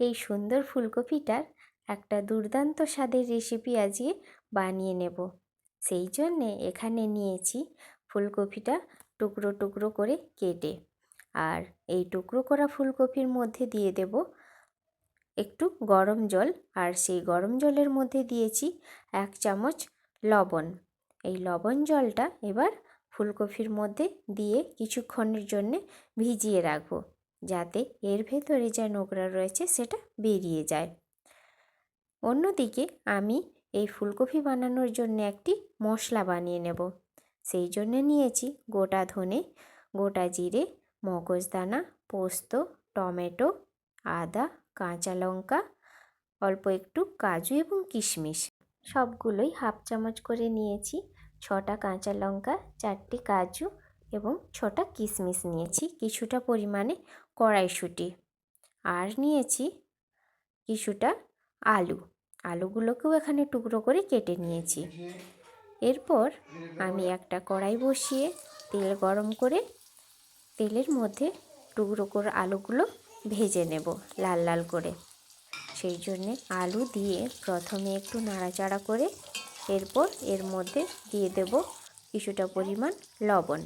এই সুন্দর ফুলকপিটার একটা দুর্দান্ত স্বাদের রেসিপি আজকে বানিয়ে নেব। সেই জন্যে এখানে নিয়েছি ফুলকপিটা টুকরো টুকরো করে কেটে। আর এই টুকরো করা ফুলকপির মধ্যে দিয়ে দেব একটু গরম জল। আর সেই গরম জলের মধ্যে দিয়েছি এক চামচ লবণ। এই লবণ জলটা এবার ফুলকপির মধ্যে দিয়ে কিছুক্ষণের জন্যে ভিজিয়ে রাখব। যাতে এর ভেতরে যা নোংরা রয়েছে সেটা বেরিয়ে যায়। অন্যদিকে আমি এই ফুলকপি বানানোর জন্য একটি মশলা বানিয়ে নেব। সেই জন্য নিয়েছি গোটা ধনে, গোটা জিরে মগজদানা পোস্ত, টমেটো, আদা, কাঁচা লঙ্কা, অল্প একটু কাজু এবং কিশমিশ। সবগুলোই হাফ চামচ করে নিয়েছি। ছটা কাঁচা লঙ্কা, চারটি কাজু এবং ছটা কিশমিশ নিয়েছি, কিছুটা পরিমাণে কড়াইশুঁটি। আর নিয়েছি কিছুটা আলু। আলুগুলোকেও এখানে টুকরো করে কেটে নিয়েছি। এরপর আমি একটা কড়াই বসিয়ে তেল গরম করে তেলের মধ্যে টুকরো করে আলুগুলো ভেজে নেব লাল লাল করে। সেই জন্যে আলু দিয়ে প্রথমে একটু নাড়াচাড়া করে এরপর এর মধ্যে দিয়ে দেব কিছুটা পরিমাণ লবণ।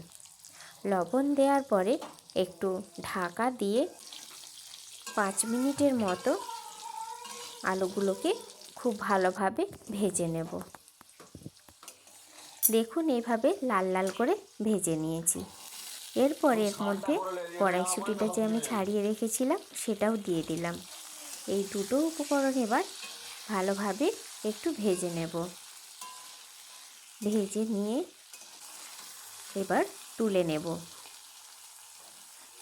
লবণ দেওয়ার পরে একটু ঢাকা দিয়ে পাঁচ মিনিটের মতো আলুগুলোকে খুব ভালোভাবে ভেজে নেব। দেখুন এইভাবে লাল লাল করে ভেজে নিয়েছি। এরপর এর মধ্যে কড়াইশুটিটা যে আমি ছাড়িয়ে রেখেছিলাম সেটাও দিয়ে দিলাম। এই দুটো উপকরণ এবার ভালোভাবে একটু ভেজে নেব। ভেজে নিয়ে এবার তুলে নেব।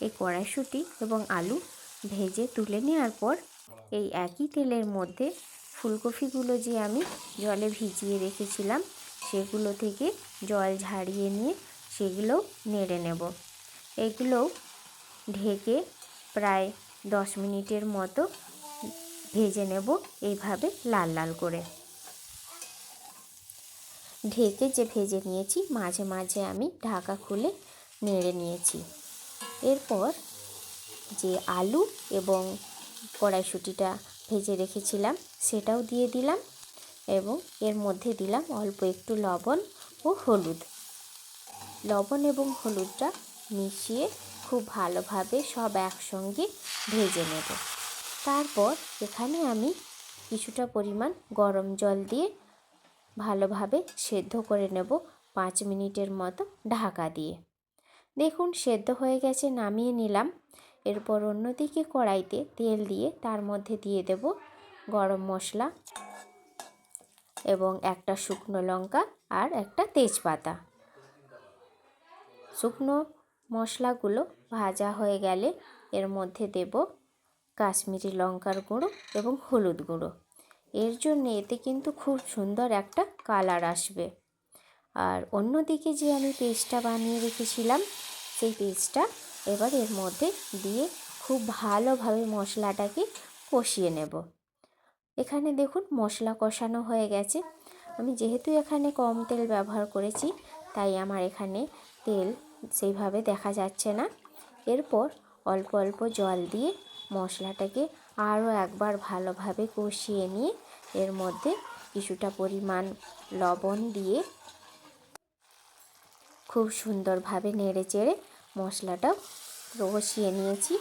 এই কড়াইশুঁটি এবং আলু ভেজে তুলে নেওয়ার পর এই একই তেলের মধ্যে ফুলকপিগুলো যে আমি জলে ভিজিয়ে রেখেছিলাম, সেগুলো থেকে জল ঝাড়িয়ে নিয়ে সেগুলোও নেড়ে নেব। এগুলোও ঢেকে প্রায় দশ মিনিটের মতো ভেজে নেব, এইভাবে লাল লাল করে। ঢেকে যে ভেজে নিয়েছি, মাঝে মাঝে আমি ঢাকা খুলে নেড়ে নিয়েছি। এরপর যে আলু এবং কড়াইশুঁটিটা ভেজে রেখেছিলাম, সেটাও দিয়ে দিলাম এবং এর মধ্যে দিলাম অল্প একটু লবণ ও হলুদ। লবণ এবং হলুদটা মিশিয়ে খুব ভালোভাবে সব একসঙ্গে ভেজে নেব। তারপর এখানে আমি কিছুটা পরিমাণ গরম জল দিয়ে ভালোভাবে সেদ্ধ করে নেব পাঁচ মিনিটের মতো ঢাকা দিয়ে। দেখুন, সেদ্ধ হয়ে গেছে, নামিয়ে নিলাম। এরপর অন্যদিকে কড়াইতে তেল দিয়ে তার মধ্যে দিয়ে দেব গরম মশলা এবং একটা শুকনো লঙ্কা আর একটা তেজপাতা। শুকনো মশলাগুলো ভাজা হয়ে গেলে এর মধ্যে দেব কাশ্মীরি লঙ্কার গুঁড়ো এবং হলুদ গুঁড়ো। এর জন্য এতে কিন্তু খুব সুন্দর একটা কালার আসবে। আর অন্যদিকে যে আমি পেস্টটা বানিয়ে রেখেছিলাম, সেই পেস্টটা এবার এর মধ্যে দিয়ে খুব ভালোভাবে মশলাটাকে কষিয়ে নেব। এখানে দেখুন মশলা কষানো হয়ে গেছে। আমি যেহেতু এখানে কম তেল ব্যবহার করেছি, তাই আমার এখানে তেল সেইভাবে দেখা যাচ্ছে না। এরপর অল্প অল্প জল দিয়ে মশলাটাকে আরও একবার ভালোভাবে কষিয়ে নিয়ে এর মধ্যে কিছুটা পরিমাণ লবণ দিয়ে খুব সুন্দরভাবে নেড়ে চেড়ে মশলাটাও কষিয়ে নিয়েছি।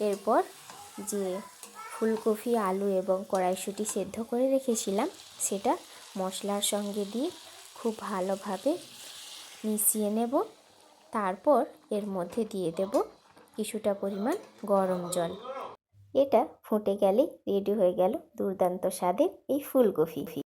এরপর যে ফুলকপি, আলু এবং কড়াইশুঁটি সেদ্ধ করে রেখেছিলাম, সেটা মশলার সঙ্গে দিয়ে খুব ভালোভাবে মিশিয়ে নেব। তারপর এর মধ্যে দিয়ে দেব কিছুটা পরিমাণ গরম জল। এটা ফুটে গেলেই রেডি হয়ে গেল দুর্দান্ত স্বাদের এই ফুলকপি।